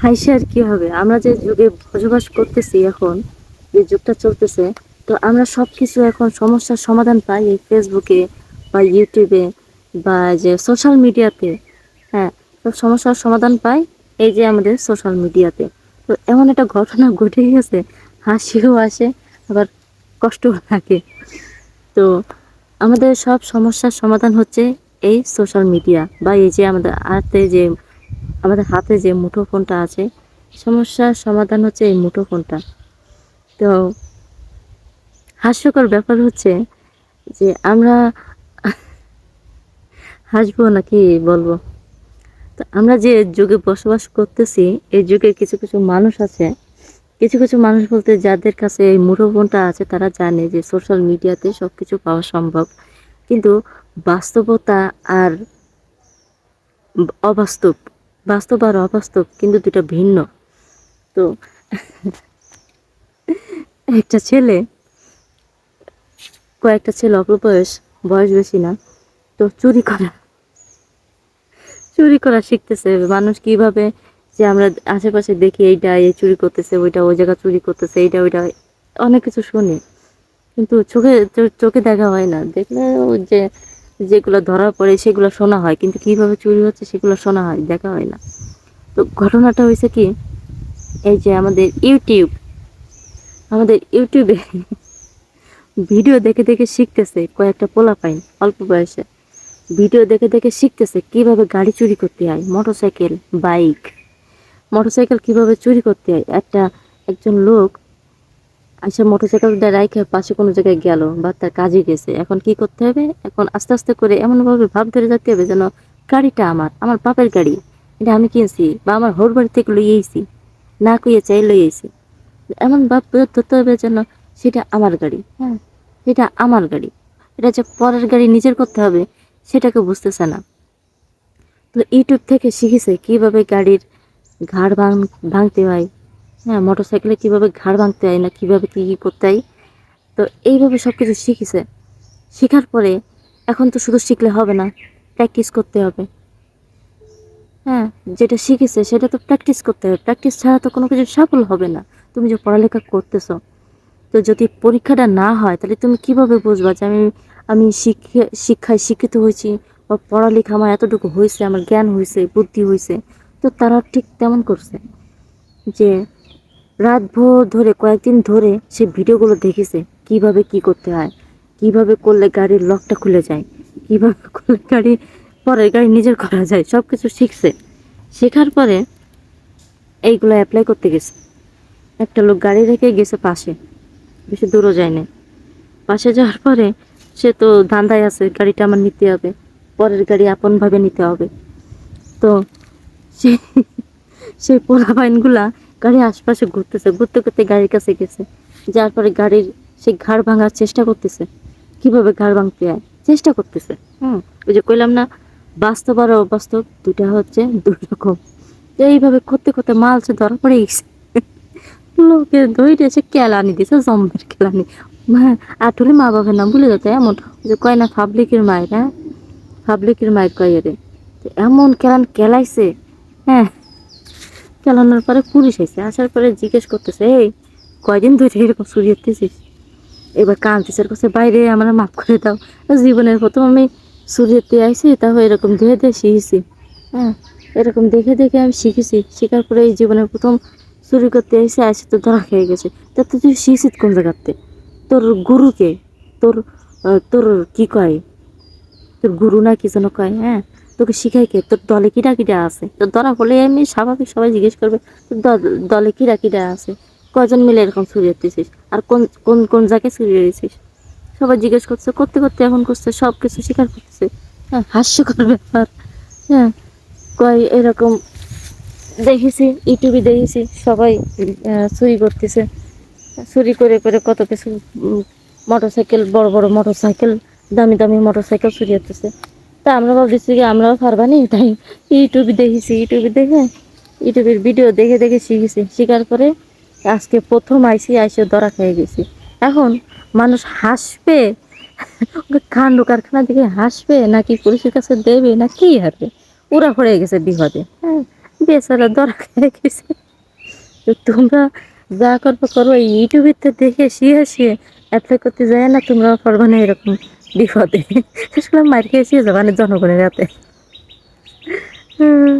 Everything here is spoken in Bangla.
হাইসে আর কি হবে? আমরা যে যুগে বসবাস করতেছি এখন, যে যুগটা চলতেছে, তো আমরা সব কিছু এখন সমস্যার সমাধান পাই এই ফেসবুকে বা ইউটিউবে বা যে সোশ্যাল মিডিয়াতে হ্যাঁ সব সমস্যার সমাধান পাই এই যে আমাদের সোশ্যাল মিডিয়াতে তো। এমন একটা ঘটনা ঘটে গেছে, হাসিও আসে, আবার কষ্টও থাকে তো আমাদের সব সমস্যার সমাধান হচ্ছে এই সোশ্যাল মিডিয়া বা এই যে আমাদের হাতে যে আমাদের হাতে যে মুঠো ফোনটা আছে, সমস্যার সমাধান হচ্ছে এই মুঠো ফোনটা। তো হাস্যকর ব্যাপার হচ্ছে যে আমরা হাসবো নাকি বলব? তো আমরা যে যুগে বসবাস করতেছি, এই যুগে কিছু কিছু মানুষ আছে। কিছু কিছু মানুষ বলতে যাদের কাছে এই মুঠোফোনটা আছে, তারা জানে যে সোশ্যাল মিডিয়াতে সব কিছু পাওয়া সম্ভব। কিন্তু বাস্তবতা আর অবাস্তব বাস্তব আর অবাস্তব, কিন্তু দুটা ভিন্ন। তো, একটা ছেলে, কয়েকটা ছেলে অল্প বয়স বয়স বেশি না, তো চুরি করা। চুরি করা শিখতেছে, মানুষ কীভাবে যে আমরা আশেপাশে দেখি এইটা এই চুরি করতেছে, ওইটা ওই জায়গা চুরি করতেছে, এইটা ওইটা, অনেক কিছু শুনি। কিন্তু চোখে চোখে দেখা হয় না। দেখলে ও যে যেগুলো ধরা পড়ে সেগুলো শোনা হয়, কিন্তু কীভাবে চুরি হচ্ছে সেগুলো শোনা হয়, দেখা হয় না। তো ঘটনাটা হয়েছে কি, এই যে আমাদের ইউটিউব, আমাদের ইউটিউবে ভিডিও দেখে দেখে শিখতেছে কয়েকটা পোলা পাইন অল্প বয়সে। ভিডিও দেখে দেখে শিখতেছে কীভাবে গাড়ি চুরি করতে হয়, মোটরসাইকেল, বাইক। মোটরসাইকেল কীভাবে চুরি করতে হয়, একটা একজন লোক আচ্ছা মোটরসাইকেলটা রাইখে পাশে কোনো জায়গায় গেল, বা তার কাজে গেছে। এখন কি করতে হবে? এখন আস্তে আস্তে করে এমনভাবে ভাব ধরে যেতে হবে যেন গাড়িটা আমার আমার বাপের গাড়ি। এটা আমি কিনছি, বা আমার হোর বাড়ি থেকে লইয়েছি না কইয়ে চাই লইয়েছি এমন ভাব ধরতে হবে যেন সেটা আমার গাড়ি। হ্যাঁ সেটা আমার গাড়ি। এটা যে পরের গাড়ি নিজের করতে হবে, সেটাকে বুঝতেছে না। তো ইউটিউব থেকে শিখেছে কীভাবে গাড়ির ঘাড় ভাঙ, ভাঙতে হয়। হ্যাঁ মোটর সাইকেলে কীভাবে ঘাড় ভাঙতে হয় না কীভাবে কী কী করতে হয়, তো এইভাবে সব কিছু শিখেছে। শেখার পরে এখন তো শুধু শিখলে হবে না প্র্যাকটিস করতে হবে। হ্যাঁ যেটা শিখেছে সেটা তো প্র্যাকটিস করতে হবে। প্র্যাকটিস ছাড়া তো কোনো কিছু সফল হবে না। তুমি যে পড়ালেখা করতেছো, তো যদি পরীক্ষাটা না হয়, তাহলে তুমি কীভাবে বুঝবা যে আমি আমি শিক্ষা শিক্ষায় শিক্ষিত হয়েছি বা পড়ালেখা আমার এতটুকু হয়েছে, আমার জ্ঞান হয়েছে, বুদ্ধি হয়েছে? তো তারা ঠিক তেমন করছে যে রাত ভোর ধরে, কয়েকদিন ধরে সে ভিডিওগুলো দেখেছে, কীভাবে কি করতে হয়, কীভাবে করলে গাড়ির লকটা খুলে যায়, কীভাবে করলে গাড়ি, পরের গাড়ি নিজের করা যায় সব কিছু শিখছে। শেখার পরে এইগুলো অ্যাপ্লাই করতে গেছে। একটা লোক গাড়ি রেখে গেছে পাশে, বেশি দূরও যায় না পাশে যাওয়ার পরে সে তো ধান্দায় আছে, গাড়িটা আমার নিতে হবে, পরের গাড়ি আপনভাবে নিতে হবে। তো সে সেই পোলা বাইনগুলা গাড়ির আশপাশে ঘুরতেছে, ঘুরতে ঘুরতে গাড়ির কাছে গেছে। যার পরে গাড়ির সেই ঘাড় ভাঙার চেষ্টা করতেছে। কীভাবে ঘাড় ভাঙতে হয়? চেষ্টা করতেছে। হুম, ওই যে কইলাম না, বাস্তব আর অবাস্তব দুটা হচ্ছে দুই রকম তো এইভাবে করতে করতে মাল সে ধরা পড়ে গেছে। লোকে ধরে সে কেলানি দিছে জম্বের কেলানি। হ্যাঁ আঠলে মা বাবার নাম ভুলে যেতে এমন যে কয় না, পাবলিকের মায়ের হ্যাঁ? পাবলিকের মায়ের কয় রে এমন কেলান কেলাইছে হ্যাঁ? চালানোর পরে পুলিশ এসে আসার পরে জিজ্ঞেস করতেছে, এই, কয়দিন ধরে এরকম চুরি হতেছিস? এবার কাঁদতেছে কাছে বাইরে আমরা মাফ করে দাও। জীবনের প্রথম আমি চুরি হতে আইসি তাহলে এরকম দেখে দেখে শিখেছি। হ্যাঁ এরকম দেখে দেখে আমি শিখেছি। শেখার পরে এই জীবনের প্রথম চুরি করতে এসে আসে তো ধরা খেয়ে গেছে। তা তো তুই শিখছিস কোন জায়গাতে? তোর গুরুকে? তোর তোর কি কয়? তোর গুরু না কি যেন কয় হ্যাঁ? তোকে শিখাই কে? তোর দলে কিরা কিরা আছে? তোর ধরা হলে এমনি স্বাভাবিক সবাই জিজ্ঞেস করবে, তোর দলে কিরা কিরা আছে? কজন মিলে এরকম ছুরি হতেছিস আর কোন কোন কোন জায়গায় ছুরি হয়েছিস সবাই জিজ্ঞেস করছে, করতে করতে এখন করছে সব কিছু স্বীকার করতেছে। হ্যাঁ হাস্যকর ব্যাপার। হ্যাঁ কয় এরকম দেখেছি, ইউটিউবে দেখেছি, সবাই চুরি করতেছে। চুরি করে করে কত কিছু মোটর সাইকেল বড় বড় মোটর সাইকেল দামি দামি মোটর সাইকেল চুরি হতেছে তা আমরা ভাবতেছি কি আমরাও পারবা নি? তাই ইউটিউবে দেখেছি ইউটিউবে দেখে ইউটিউবের ভিডিও দেখে দেখে শিখেছি। শেখার পরে আজকে প্রথম আইসি আইসে ধরা খেয়ে গেছি। এখন মানুষ হাসবে? কাণ্ড কারখানা দেখে হাসবে? নাকি পুলিশের কাছে দেবে? না কি হারবে? ওরা পড়ে গেছে বিপদে। হ্যাঁ বেচারা দরা খেয়ে গেছে। তোমরা যা করব করো এই ইউটিউবের তো দেখে শিয়ে শিয়ে অ্যাপ্লাই করতে যায় না তোমরা পারবে না এরকম। বিপদে। শেষ করলাম মার খেয়েছি জবানের জনগণের হাতে। হুম।